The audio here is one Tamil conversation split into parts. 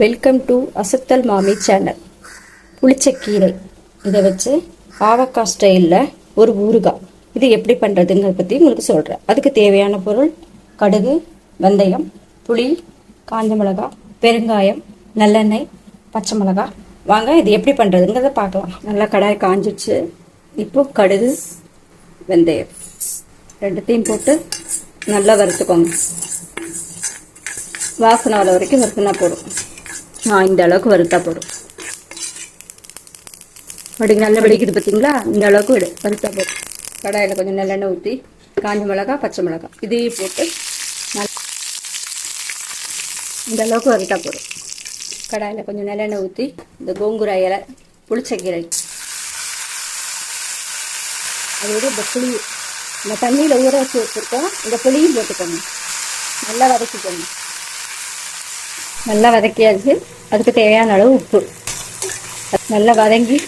வெல்கம் டு அசத்தல் மாமி சேனல் புளிச்சக்கீரை. இதை வச்சு பாவக்காய் ஸ்டைலில் ஒரு ஊறுகாய். இது எப்படி பண்ணுறதுங்கிறத பற்றி உங்களுக்கு சொல்கிறேன் அதுக்கு தேவையான பொருள் கடுகு வெந்தயம் புளி காஞ்ச மிளகாய் பெருங்காயம் நல்லெண்ணெய் பச்சை மிளகாய் வாங்க இது எப்படி பண்ணுறதுங்கிறத பார்க்கலாம். நல்லா கடாய் காஞ்சிச்சு. இப்போ கடுகு வெந்தயம். ரெண்டுத்தையும் போட்டு நல்லா வறுத்துக்கோங்க. வாசனை வர வரைக்கும் வறுத்துனா போடும் நான் இந்த அளவுக்கு வறுத்தா போதும். அப்படி நல்லா வெடிக்குது பார்த்தீங்களா இந்த அளவுக்கு விடு வறுத்தா போதும். கடாயில் கொஞ்சம் நல்லெண்ணெய் ஊற்றி காஞ்ச மிளகா பச்சை மிளகா இதையும் போட்டு நல்லா இந்த அளவுக்கு வறுத்தா போதும். கடாயில் கொஞ்சம் நல்லெண்ணெய் ஊற்றி இந்த கோங்குரா இலை புளிச்சக்கீரை அதோட இந்த புளி இந்த தண்ணியில் ஊற வச்சு வச்சுருக்கோம். இந்த புளியும் போட்டுக்கணும் நல்லா வதக்கிக்கணும் நல்லா வதக்கியாச்சு. அதுக்கு தேவையான அளவு உப்பு. நல்லா வதங்கி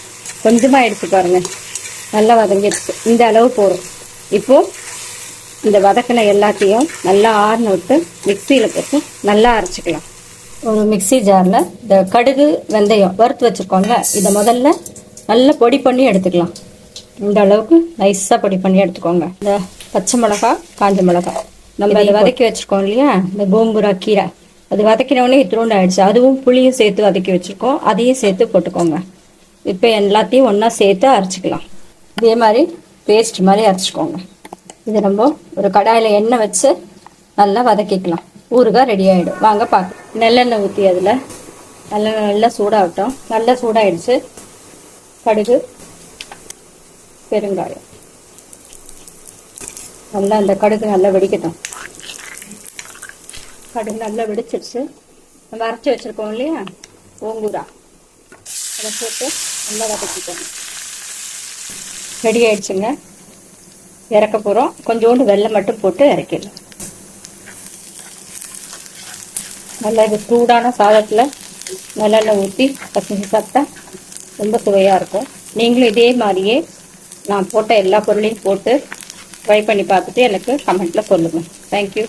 கொஞ்சமாக எடுத்து பாருங்க. நல்லா வதங்கிடுச்சு. இந்த அளவு போதும். இப்போ இந்த வதக்கின எல்லாத்தையும் நல்லா ஆறுன விட்டு மிக்சியில் போட்டு நல்லா அரைச்சிக்கலாம். ஒரு மிக்ஸி ஜாரில் இந்த கடுகு வெந்தயம் வறுத்து வச்சுருக்கோங்க இதை முதல்ல நல்லா பொடி பண்ணி எடுத்துக்கலாம். இந்த அளவுக்கு நைஸாக பொடி பண்ணி எடுத்துக்கோங்க. இந்த பச்சை மிளகா காஞ்ச மிளகா. நம்ம அதை வதக்கி வச்சுருக்கோம் இல்லையா? இந்த கோங்குரா கீரை. அது வதக்கினவுடனே இத்திரோண்டு ஆயிடுச்சு. அதுவும் புளியும் சேர்த்து வதக்கி வச்சுருக்கோம். அதையும் சேர்த்து போட்டுக்கோங்க. இப்போ எல்லாத்தையும் ஒன்றா சேர்த்து அரைச்சிக்கலாம். இதே மாதிரி பேஸ்ட் மாதிரி அரைச்சிக்கோங்க. இது நம்ம ஒரு கடாயில் எண்ணெய் வச்சு நல்லா வதக்கிக்கலாம். ஊறுகாய் ரெடி ஆகிடும் வாங்க பார்க்க நெல்லெண்ணெய் ஊற்றி அதில். நல்லா நல்லா சூடாகட்டும். நல்லா சூடாயிடுச்சு. கடுகு பெருங்காயம். நல்லா அந்த கடுகு நல்லா வெடிக்கட்டும். கடுகு நல்லா வெடிச்சிருச்சு. நம்ம அரைச்சி வச்சுருக்கோம் இல்லையா? ஓங்கூரா அதை போட்டு நல்லா வதக்கிக்கணும் ரெடி ஆயிடுச்சுங்க. இறக்க போகிறோம் கொஞ்சோண்டு வெள்ளம் மட்டும் போட்டு இறக்கிடலாம். நல்லா இது சூடான சாதத்தில் நல்லெண்ணெய் ஊற்றி பசங்க சாப்பிட்டா ரொம்ப சுவையாக இருக்கும். நீங்களும் இதே மாதிரியே நான் போட்ட எல்லா பொருளையும் போட்டு ட்ரை பண்ணி பார்த்துட்டு எனக்கு கமெண்ட்டில் சொல்லுங்கள் தேங்க்யூ